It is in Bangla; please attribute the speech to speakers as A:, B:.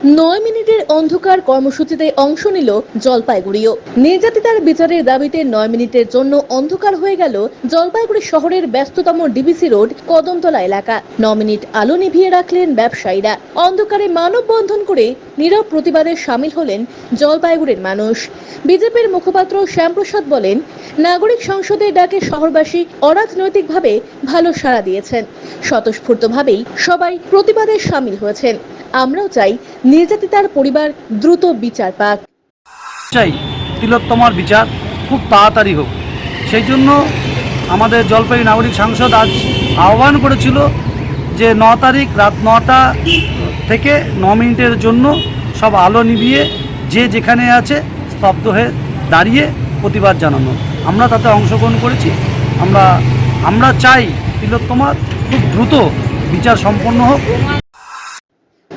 A: নয় মিনিটের অন্ধকার কর্মসূচিতে অংশ নিল জলপাইগুড়িও। নির্যাতিতার বিচারের দাবিতে নয় মিনিটের জন্য অন্ধকার হয়ে গেল জলপাইগুড়ি শহরের ব্যস্ততম ডিবিসি রোড, কদমতলা এলাকা। ন মিনিট আলো নিভিয়ে রাখলেন ব্যবসায়ীরা। অন্ধকারে মানববন্ধন করে নীরব প্রতিবাদে সামিল হলেন জলপাইগুড়ির মানুষ। বিজেপির মুখপাত্র শ্যামপ্রসাদ বলেন, নাগরিক সংসদের ডাকে শহরবাসী অরাজনৈতিকভাবে ভালো সাড়া দিয়েছেন। স্বতঃস্ফূর্তভাবেই সবাই প্রতিবাদে সামিল হয়েছেন। আমরাও চাই নির্যাতিতার পরিবার দ্রুত বিচার পাক।
B: চাই তিলোত্তমার বিচার খুব তাড়াতাড়ি হোক। সেই জন্য আমাদের জলপাইগুড়ি নাগরিক সাংসদ আজ আহ্বান করেছিল যে ন তারিখ রাত নটা থেকে ন মিনিটের জন্য সব আলো নিভিয়ে যে যেখানে আছে স্তব্ধ হয়ে দাঁড়িয়ে প্রতিবাদ জানানো। আমরা তাতে অংশগ্রহণ করেছি। আমরা আমরা চাই তিলোত্তমার খুব দ্রুত বিচার সম্পন্ন হোক।